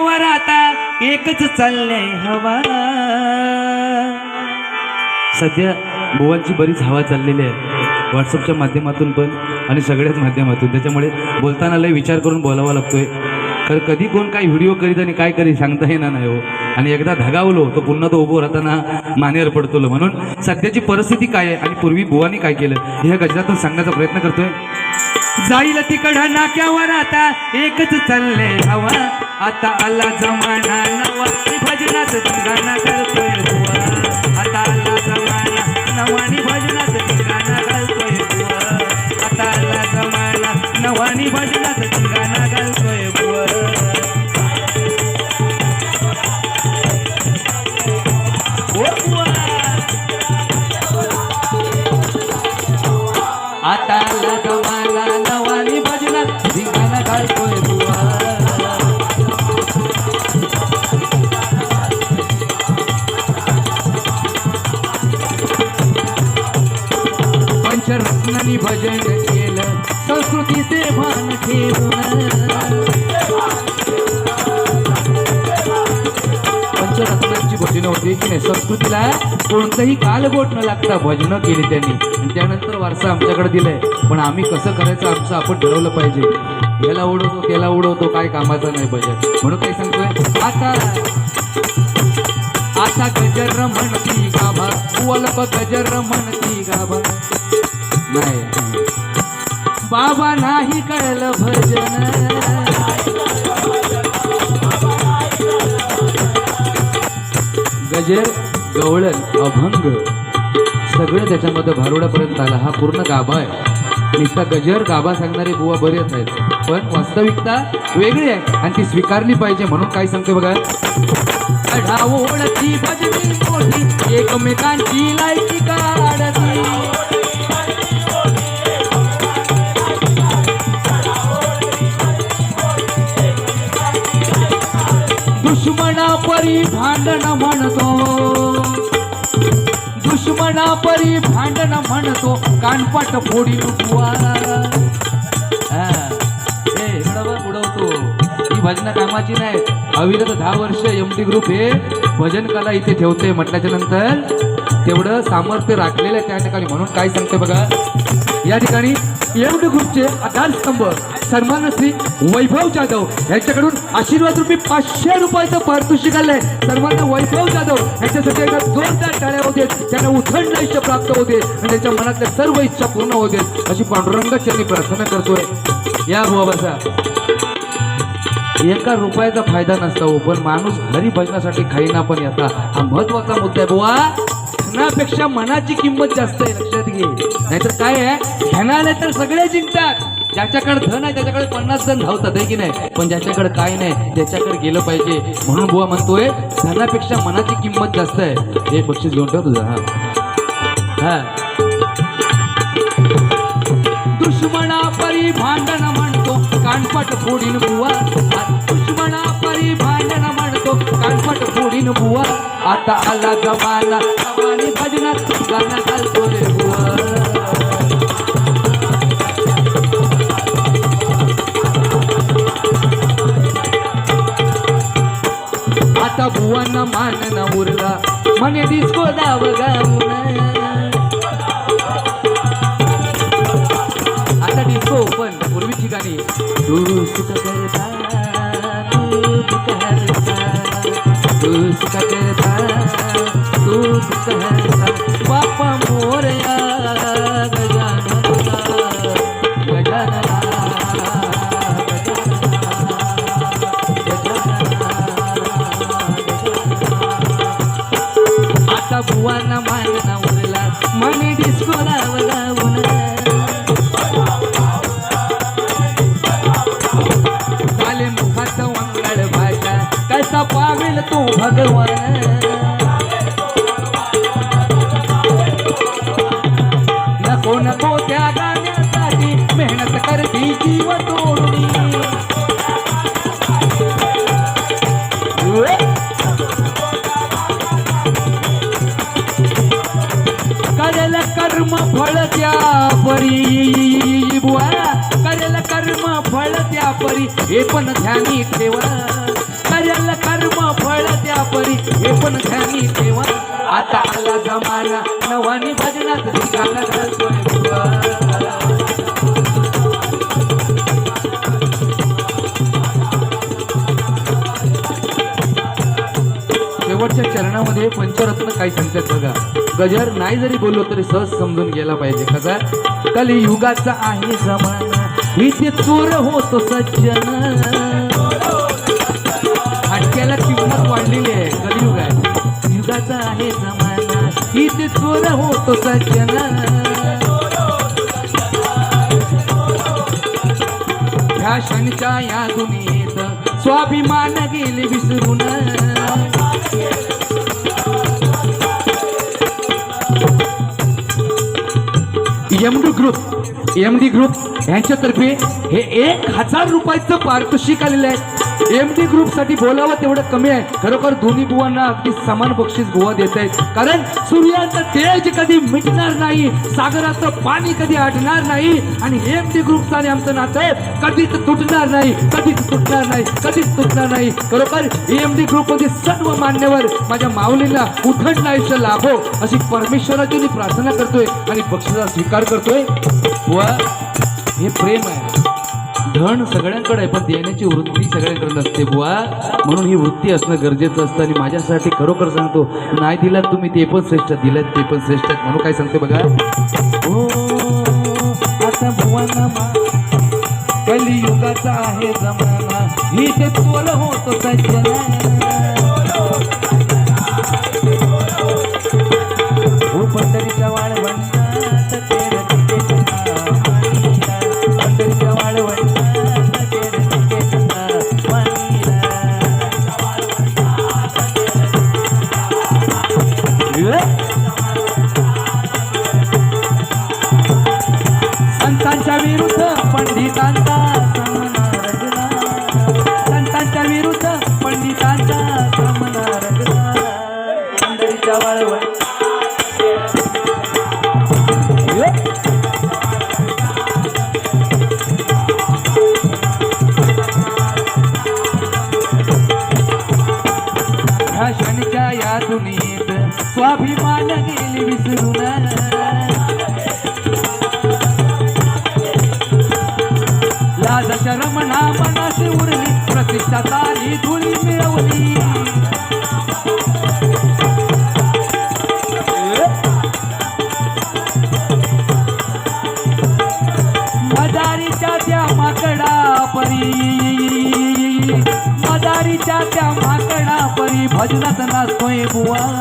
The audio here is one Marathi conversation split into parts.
वर आता एकच चाललंय हवा. सध्या बुवांची बरीच हवा चाललेली आहे. व्हॉट्सअपच्या माध्यमातून पण आणि सगळ्याच माध्यमातून. त्याच्यामुळे बोलताना लय विचार करून बोलावा लागतोय. तर कधी कोण काय व्हिडिओ करीत आणि काय करी सांगता येणार नाही हो. आणि एकदा धगावलो तो पुन्हा तो उभं राहताना मानेवर पडतो म्हणून सध्याची परिस्थिती काय आहे आणि पूर्वी बुवानी काय केलं हे ह्या गजरातून सांगण्याचा प्रयत्न करतोय. जाईल तिकडं नाक्यावर आता एकच चालले हवा आता आला जमाना नवा मी गाणं करतोय आता आला जमाना नवानी पंचरत्नानी केलं संस्कृतीचे भान ठेवून पंचरत्नांची भजनं होती की नाही संस्कृतीला कोणतंही कालबोट न लागता भजनं केली त्यांनी. आणि त्यानंतर वारसा आमच्याकडे दिलाय. पण आम्ही कसं करायचं आमचं आपण ठरवलं पाहिजे. याला उडवतो त्याला उडवतो काय कामाचं नाही भजन म्हणून काय सांगतोय? आता आता गजर म्हणती गाभा. वल्प गजर म्हणती गाभा. नाही. बाबा नाही कळलं भजन. गजर गवळण अभंग सगळं त्याच्यामध्ये भारुडापर्यंत आला. हा पूर्ण गाभा आहे. नुसता गजर गाभा सांगणारे बुवा बरेच आहेत पण वास्तविकता वेगळी आहे आणि ती स्वीकारली पाहिजे म्हणून काय सांगते बघा. ओळखी भजनी मोठी एकमेकांची लायकी काढती. दुश्मना परी भांडण म्हणतो. दुश्मना परी भांडण म्हणतो. कानपाट फोडी उडवतो ही. भजन कामाची नाही. अविरत दहा वर्ष एम टी ग्रुप हे भजन कला इथे ठेवते म्हटल्याच्या नंतर तेवढं सामर्थ्य राखलेलं आहे त्या ठिकाणी. म्हणून काय सांगते बघा. या ठिकाणी एम टी ग्रुपचे आधारस्तंभ सन्मान श्री वैभव जाधव यांच्याकडून आशीर्वाद रुपये पाचशे रुपयाचं पारितोषिक आलंय सर्वांना वैभव जाधव यांच्यासाठी एका जोरदार टाळ्या होते त्यांना उथंड इच्छा प्राप्त होते आणि त्यांच्या मनातल्या सर्व इच्छा पूर्ण होते अशी पांडुरंगाची मी प्रार्थना करतोय. या बाबाचा एका रुपयाचा फायदा नसतो पण माणूस हरिभजनासाठी खाईना पण येता. हा महत्त्वाचा मुद्दा आहे बुवा. ध्यानापेक्षा मनाची किंमत जास्त आहे लक्षात घे. नाहीतर काय आहे? ध्यानाला तर सगळे जिंकतात. ज्याच्याकडे धन आहे त्याच्याकडे पन्नास जण धावतात आहे की नाही? पण ज्याच्याकडे काय नाही त्याच्याकडे गेलं पाहिजे. म्हणून बुवा म्हणतोय धनापेक्षा मनाची किंमत जास्त आहे. हे बक्षीस घेऊन ठेव तुझं हा. दुश्मना परी भांडण म्हणतो कानपट फोडीन बुवा. दुश्मना परी भांडण म्हणतो कानपट फोडीन बुवा. आता आला जमाना भजनात गाणं घालतो रे. आता बुवांना मान उरला म्हणे डिस्को दाव गाऊन. आता डिस्को पण पूर्वीची गाणी तू सुख करता तू तू सुख करता. तू पावेल भगवान नको नको त्या गाण्यासाठी मेहनत करती जीव तोडून करेल कर्म फळ त्या परी बुवा करेल कर्म फळ त्या परी हे पण ध्यानी ठेवा. कोण ध्यानी तेव्हा. आता आला जमाना नवानी भजनात घालतोय शेवटच्या चरणामध्ये पंचरत्न काही सांगतात बघा. गजर नाही जरी बोललो तरी सहज समजून गेला पाहिजे कसा. कलियुगाचा आहे जमाना. इथे चोर होतो सज्जन. आहे आहे जमाना. इथे चोर होतो सज्जना. फॅशनच्या या दुनियेत स्वाभिमान गेले विसरून. एमडी ग्रुप एमडी ग्रुप यांच्यातर्फे हे एक हजार रुपयाचं पारितोषिक आलेलं आहे. एमडी ग्रुपसाठी बोलावं तेवढं कमी आहे. खरोखर दोन्ही बुवांना अगदी समान बक्षीस गोवा देत आहेत. कारण सूर्याचं तेज कधी मिटणार नाही सागराचं पाणी कधी आटणार नाही आणि एमडी ग्रुपचं आणि आमचं नातं कधीच तुटणार नाही कधीच तुटणार नाही कधीच तुटणार नाही. खरोखर एमडी ग्रुपमध्ये सर्व मान्यवर माझ्या माऊलीला उथंड आयुष्य लाभो अशी परमेश्वराची मी प्रार्थना करतोय आणि बक्षिसा स्वीकार करतोय. व हे प्रेम आहे. धन सगळ्यांकडे आहे पण देण्याची वृत्ती सगळ्यांकडे नसते बुवा. म्हणून ही वृत्ती असणं गरजेचं असतं आणि माझ्यासाठी खरोखर सांगतो नाही दिलात तुम्ही ते पण श्रेष्ठ दिलं ते पण श्रेष्ठ म्हणून काय सांगते बघा. हो आता बुवांना कलियुगाचा आहे जमाना. ही ते चोल होत सज्जना. हो, पंडितांचा सामना रंगला. संतांच्या विरुद्ध पंडितांचा सामना रंगला. पंढरीच्या वाळवंट. ह्या या दुनियेत स्वाभिमान गेली विसरून. रमणा मनाशी उरली प्रतिष्ठा सारी धुळी मिळवली. मदारीच्या त्या माकडा परी मदारीच्या त्या माकडा परी भजनात नाचतोय बुवा.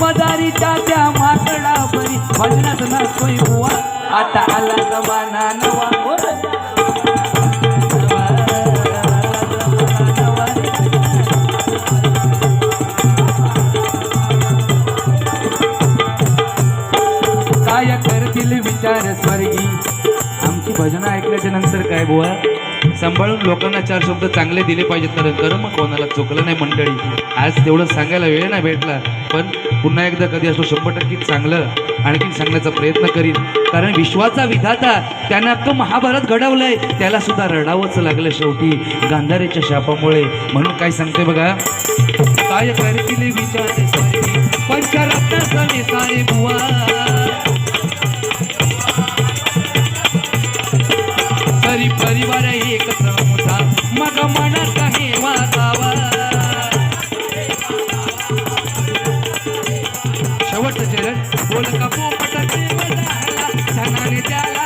मदारीच्या त्या माकडा परी भजनात नाचतोय बुवा. आता आला जमाना नवा, चार स्वर्गी आमची भजनं ऐकल्याच्या नंतर काय बुवा? सांभाळून लोकांना चार शब्द चांगले दिले पाहिजेत कारण कर मग कोणाला चुकलं नाही मंडळी. आज तेवढं सांगायला वेळ नाही भेटला पण पुन्हा एकदा कधी असतो शंभर टक्के चांगलं आणखी सांगण्याचा प्रयत्न करीन. कारण विश्वाचा विधाता त्यानं अख्खं महाभारत घडवलंय. त्याला सुद्धा रडावंच लागलं शेवटी गांधारेच्या शापामुळे. म्हणून काय सांगते बघा? काय करतील विचार स्वर्गी पंचरत्न सारे बुवा. we Yeah.